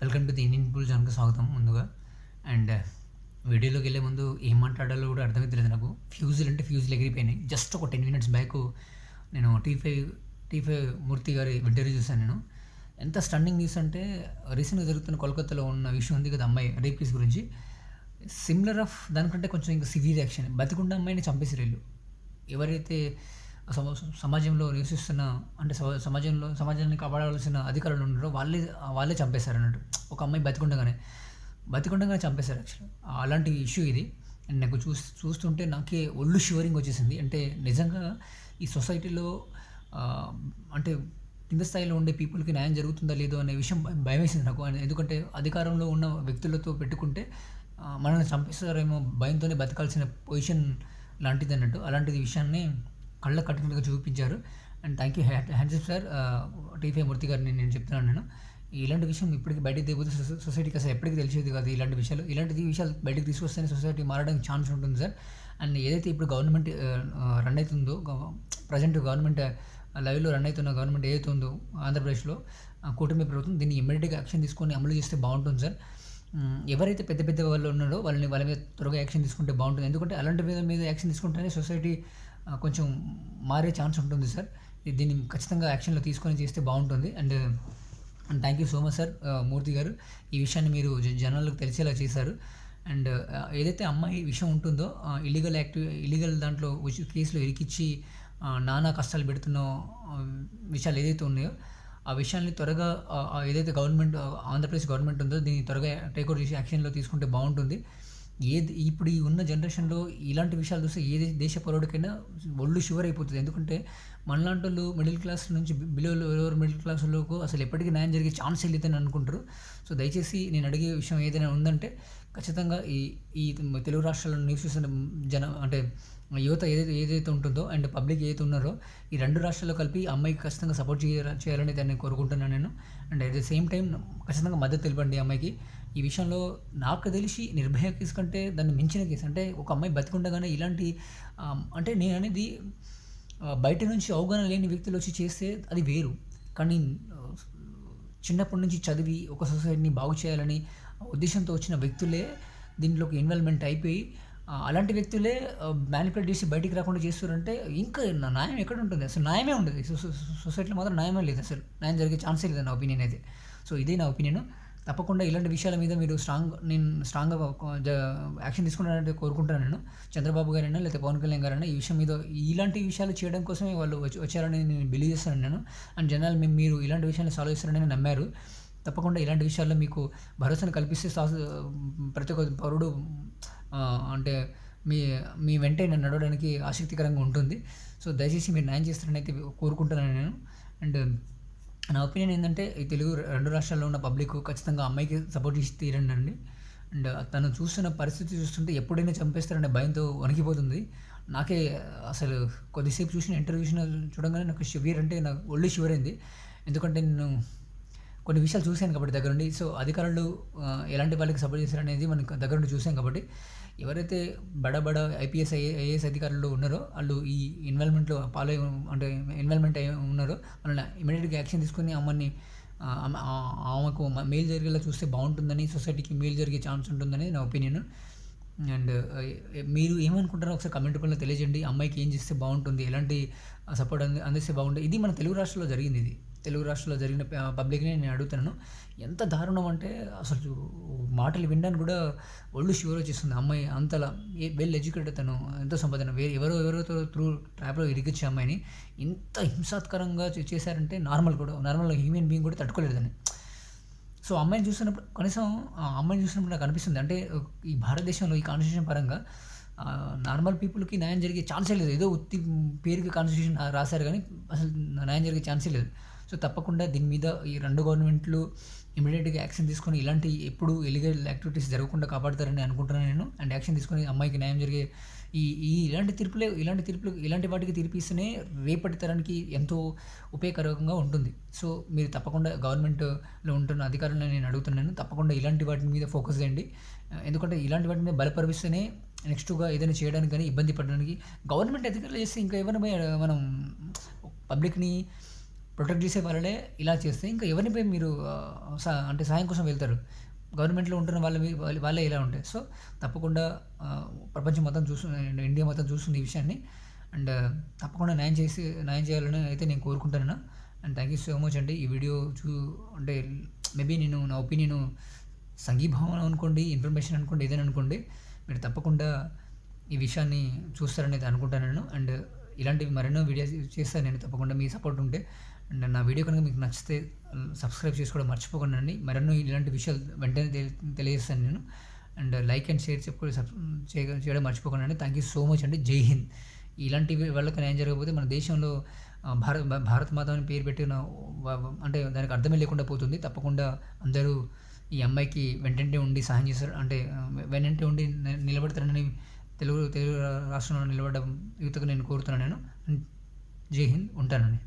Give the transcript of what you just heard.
Welcome to the Indian pool ఛానల్కి స్వాగతం ముందుగా. అండ్ uh, వీడియోలోకి వెళ్ళే ముందు ఏం మాట్లాడాలో కూడా అర్థమవుతలేదు నాకు. ఫ్యూజులు అంటే ఫ్యూజులు ఎగిరిపోయినాయి. జస్ట్ ఒక టెన్ మినిట్స్ బ్యాక్ నేను T five T five Murthy గారి ఇంటర్వ్యూ చూశాను నేను. ఎంత స్టన్నింగ్ న్యూస్ అంటే రీసెంట్గా జరుగుతున్న కోల్కతాలో ఉన్న విషయం ఉంది కదా అమ్మాయి రేప్ కేసు గురించి. సిమిలర్ ఆఫ్ దానికంటే కొంచెం ఇంకా సివియర్ యాక్షన్ బతికుండా అమ్మాయిని చంపేసి వీళ్ళు. ఎవరైతే సమాజంలో నివసిస్తున్న అంటే సమాజంలో సమాజాన్ని కాపాడవలసిన అధికారులు ఉన్నారో వాళ్ళే వాళ్ళే చంపేశారు అన్నట్టు. ఒక అమ్మాయి బతికుండగానే బతికుండగానే చంపేశారు యాక్చువల్ అలాంటి ఇష్యూ ఇది. అండ్ నాకు చూ చూస్తుంటే నాకే ఒళ్ళు షివరింగ్ వచ్చేసింది. అంటే నిజంగా ఈ సొసైటీలో అంటే కింద స్థాయిలో ఉండే పీపుల్కి న్యాయం జరుగుతుందా లేదో అనే విషయం భయం- వేసింది నాకు. ఎందుకంటే అధికారంలో ఉన్న వ్యక్తులతో పెట్టుకుంటే మనల్ని చంపేస్తారేమో భయంతోనే బతకాల్సిన పొజిషన్ లాంటిది అన్నట్టు. అలాంటిది విషయాన్ని కళ్ళ కట్టినట్టుగా చూపించారు. And thank you hands up sir టీఫై Murthy గారిని నేను చెప్తున్నాను నేను. ఇలాంటి విషయం ఇప్పటికి బయటకు దిగిపోతే సొసైటీకి అసలు ఎప్పటికీ తెలిసేది కాదు ఇలాంటి విషయాలు. ఇలాంటి విషయాలు బయటకు తీసుకొస్తేనే సొసైటీ మారడానికి ఛాన్స్ ఉంటుంది సార్. అండ్ ఏదైతే ఇప్పుడు గవర్నమెంట్ రన్ అవుతుందో ప్రజెంట్ గవర్నమెంట్ లైవ్లో రన్ అవుతున్న గవర్నమెంట్ ఏదైతే ఉందో ఆంధ్రప్రదేశ్లో కూటమి ప్రభుత్వం దీన్ని ఇమ్మీడియట్గా యాక్షన్ తీసుకొని అమలు చేస్తే బాగుంటుంది సార్. ఎవరైతే పెద్ద పెద్ద వాళ్ళు ఉన్నారో వాళ్ళని వాళ్ళ మీద త్వరగా యాక్షన్ తీసుకుంటే బాగుంటుంది. ఎందుకంటే అలాంటి మీద మీద యాక్షన్ తీసుకుంటేనే సొసైటీ కొంచెం మారే ఛాన్స్ ఉంటుంది సార్ దీన్ని ఖచ్చితంగా యాక్షన్లో తీసుకొని చేస్తే బాగుంటుంది. And and thank you so much sir Murthy గారు. ఈ విషయాన్ని మీరు జనాలకు తెలిసేలా చేశారు. అండ్ ఆ, ఏదైతే అమ్మాయి విషయం ఉంటుందో ఇల్లీగల్ యాక్టివ్ ఇల్లీగల్ దాంట్లో కేసులో ఇరికిచ్చి నానా కష్టాలు పెడుతున్న విషయాలు ఏదైతే ఉన్నాయో ఆ విషయాన్ని త్వరగా ఏదైతే గవర్నమెంట్ ఆంధ్రప్రదేశ్ గవర్నమెంట్ ఉందో దీన్ని త్వరగా టేక్అవుట్ చేసి యాక్షన్లో తీసుకుంటే బాగుంటుంది. ఏది ఇప్పుడు ఈ ఉన్న జనరేషన్లో ఇలాంటి విషయాలు చూస్తే ఏ దేశ పౌరుడికైనా ఒళ్ళు షువర్ అయిపోతుంది. ఎందుకంటే మనలాంటి వాళ్ళు మిడిల్ క్లాస్ నుంచి బిలో లోవర్ మిడిల్ క్లాస్ వాళ్ళకు అసలు ఎప్పటికీ న్యాయం జరిగే ఛాన్స్ లేదని అనుకుంటారు. సో దయచేసి నేను అడిగే విషయం ఏదైనా ఉందంటే ఖచ్చితంగా ఈ ఈ తెలుగు రాష్ట్రాల్లో నివసిస్తున్న జన అంటే యువత ఏదైతే ఏదైతే ఉంటుందో అండ్ పబ్లిక్ ఏదైతే ఉన్నారో ఈ రెండు రాష్ట్రాల్లో కలిపి అమ్మాయికి ఖచ్చితంగా సపోర్ట్ చేయ చేయాలని దాన్ని కోరుకుంటున్నాను నేను. And at the same time ఖచ్చితంగా మద్దతు తెలిపండి అమ్మాయికి. ఈ విషయంలో నాకు తెలిసి నిర్భయ కేసు కంటే దాన్ని మించిన కేసు. అంటే ఒక అమ్మాయి బతికుండగానే ఇలాంటి అంటే నేను అనేది బయట నుంచి అవగాహన లేని వ్యక్తులు వచ్చి చేస్తే అది వేరు. కానీ చిన్నప్పటి నుంచి చదివి ఒక సొసైటీని బాగు చేయాలని ఉద్దేశంతో వచ్చిన వ్యక్తులే దీంట్లోకి ఇన్వాల్వ్మెంట్ అయిపోయి అలాంటి వ్యక్తులే మ్యానిపులేట్ చేసి బయటికి రాకుండా చేస్తారంటే ఇంకా న్యాయం ఎక్కడ ఉంటుంది? అసలు న్యాయమే ఉండదు. సొసైటీలో మాత్రం న్యాయమే లేదు అసలు. న్యాయం జరిగే ఛాన్సే లేదు నా ఒపీనియన్ అయితే. సో ఇదే నా ఒపీనియన్ తప్పకుండా ఇలాంటి విషయాల మీద మీరు స్ట్రాంగ్ నేను స్ట్రాంగ్గా యాక్షన్ తీసుకుంటానంటే కోరుకుంటాను నేను. చంద్రబాబు గారైనా లేకపోతే పవన్ కళ్యాణ్ గారైనా ఈ విషయం మీద ఇలాంటి విషయాలు చేయడం కోసమే వాళ్ళు వచ్చి వచ్చారని నేను బిలీవ్ చేస్తాను నేను. అండ్ జనాలు మేము మీరు ఇలాంటి విషయాలు సాల్వ్ చేస్తారని నేను నమ్మారు. తప్పకుండా ఇలాంటి విషయాల్లో మీకు భరోసాను కల్పిస్తే సాస్- ప్రతి ఒక్క పౌరుడు అంటే మీ మీ వెంటే నేను నడవడానికి ఆసక్తికరంగా ఉంటుంది. సో దయచేసి మీరు న్యాయం చేస్తారని అయితే కోరుకుంటున్నాను నేను. అండ్ నా ఒపీనియన్ ఏంటంటే ఈ తెలుగు రెండు రాష్ట్రాల్లో ఉన్న పబ్లిక్ ఖచ్చితంగా అమ్మాయికి సపోర్ట్ చేసి తీరండి అండి. అండ్ తను చూస్తున్న పరిస్థితి చూస్తుంటే ఎప్పుడైనా చంపేస్తారనే భయంతో వణికిపోతుంది. నాకే అసలు కొద్దిసేపు చూసిన ఇంటర్వ్యూ చూసిన చూడగానే నాకు షివీర్ అంటే నాకు ఒళ్ళు షివర్ అయింది ఎందుకంటే నేను కొన్ని విషయాలు చూశాను కాబట్టి దగ్గర నుండి సో అధికారులు ఎలాంటి వాళ్ళకి సపోర్ట్ చేశారనేది మనకు దగ్గర నుండి చూసాం కాబట్టి ఎవరైతే బడ బడ ఐపీఎస్ ఐఏఎస్ అధికారులు ఉన్నారో వాళ్ళు ఈ ఇన్వాల్వ్మెంట్లో పాలు అంటే ఇన్వాల్వ్మెంట్ అయి ఉన్నారో వాళ్ళని ఇమీడియట్గా యాక్షన్ తీసుకుని అమ్మని ఆమెకు మేలు జరిగేలా చూస్తే బాగుంటుందని సొసైటీకి మేలు జరిగే ఛాన్స్ ఉంటుందని నా ఒపీనియన్. అండ్ మీరు ఏమనుకుంటారో ఒకసారి కమెంట్ రూపంలో తెలియజేయండి. అమ్మాయికి ఏం చేస్తే బాగుంటుంది? ఎలాంటి సపోర్ట్ అంది అందిస్తే బాగుంటుంది? ఇది మన తెలుగు రాష్ట్రంలో జరిగింది ఇది. తెలుగు రాష్ట్రాల్లో జరిగిన పబ్లిక్ని నేను అడుగుతున్నాను. ఎంత దారుణం అంటే అసలు మాటలు వినడానికి కూడా ఒళ్ళు షూర్ వచ్చేస్తుంది. అమ్మాయి అంతలా ఏ వెల్ ఎడ్యుకేటెడ్ తను ఎంతో సంపాదన. వేరే ఎవరో ఎవరితో త్రూ ట్రాప్లో ఇరిగించే అమ్మాయిని ఇంత హింసాత్కరంగా చేశారంటే నార్మల్ కూడా నార్మల్ హ్యూమన్ బీయింగ్ కూడా తట్టుకోలేదు దాన్ని. సో అమ్మాయిని చూస్తున్నప్పుడు కనీసం ఆ అమ్మాయిని చూసినప్పుడు నాకు అనిపిస్తుంది. అంటే ఈ భారతదేశంలో ఈ కాన్స్టిట్యూషన్ పరంగా నార్మల్ పీపుల్కి న్యాయం జరిగే ఛాన్సే లేదు. ఏదో ఉత్తి పేరుకి కాన్స్టిట్యూషన్ రాశారు కానీ అసలు న్యాయం జరిగే ఛాన్సే లేదు. సో తప్పకుండా దీని మీద ఈ రెండు గవర్నమెంట్లు ఇమీడియట్గా యాక్షన్ తీసుకొని ఇలాంటి ఎప్పుడు ఇలీగల్ యాక్టివిటీస్ జరగకుండా కాపాడతారని అనుకుంటున్నాను నేను. అండ్ యాక్షన్ తీసుకొని అమ్మాయికి న్యాయం జరిగే ఈ ఈ ఇలాంటి తీర్పులే ఇలాంటి తీర్పులు ఇలాంటి వాటికి తీర్పిస్తేనే రేపటి తరానికి ఎంతో ఉపయోగకరంగా ఉంటుంది. సో మీరు తప్పకుండా గవర్నమెంట్లో ఉంటున్న అధికారులను నేను అడుగుతున్నాను. తప్పకుండా ఇలాంటి వాటి మీద ఫోకస్ చేయండి. ఎందుకంటే ఇలాంటి వాటి మీద బలపరిస్తేనే నెక్స్ట్గా ఏదైనా చేయడానికి కానీ ఇబ్బంది పడడానికి గవర్నమెంట్ అధికారులు చేస్తే ఇంకా ఏమైనా మనం పబ్లిక్ని ప్రొటెక్ట్ చేసే వాళ్ళే ఇలా చేస్తే ఇంకా ఎవరినిపై మీరు అంటే సాయం కోసం వెళ్తారు? గవర్నమెంట్లో ఉంటున్న వాళ్ళ వాళ్ళే ఇలా ఉంటాయి సో తప్పకుండా ప్రపంచం మొత్తం చూస్తుంది ఇండియా మొత్తం చూస్తుంది ఈ విషయాన్ని. అండ్ తప్పకుండా న్యాయం చేసి న్యాయం చేయాలని అయితే నేను కోరుకుంటున్నాను. And thank you so much అండి. ఈ వీడియో చూ అంటే మేబీ నేను నా ఒపీనియన్ సంఘీభావం అనుకోండి ఇన్ఫర్మేషన్ అనుకోండి ఏదైనా అనుకోండి మీరు తప్పకుండా ఈ విషయాన్ని చూస్తారని అయితే అనుకుంటాను నేను అండ్ ఇలాంటివి మరెన్నో వీడియోస్ చేస్తాను నేను తప్పకుండా. మీ సపోర్ట్ ఉంటే అండ్ నా వీడియో కనుక మీకు నచ్చితే సబ్స్క్రైబ్ చేసుకోవడం మర్చిపోకుండా అండి. మరెన్నో ఇలాంటి విషయాలు వెంటనే తెలి- తెలియజేస్తాను నేను. అండ్ లైక్ అండ్ షేర్ చెప్పుకొని సబ్ మర్చిపోకుండా అండి. థ్యాంక్ యూ సో మచ్ అండి. జై హింద్. ఇలాంటి వాళ్ళకి ఏం జరగకపోతే మన దేశంలో భారత భారత్ భారత్ మాత అని పేరు పెట్టిన అంటే దానికి అర్థమే లేకుండా పోతుంది. తప్పకుండా అందరూ ఈ అమ్మాయికి వెంటనే ఉండి సహాయం చేస్తారు. అంటే వెంటనే ఉండి నిలబడతారని తెలుగు తెలుగు రాష్ట్రంలో నిలబడడం యువతకు నేను కోరుతున్నాను నేను. జై హింద్ ఉంటానండి.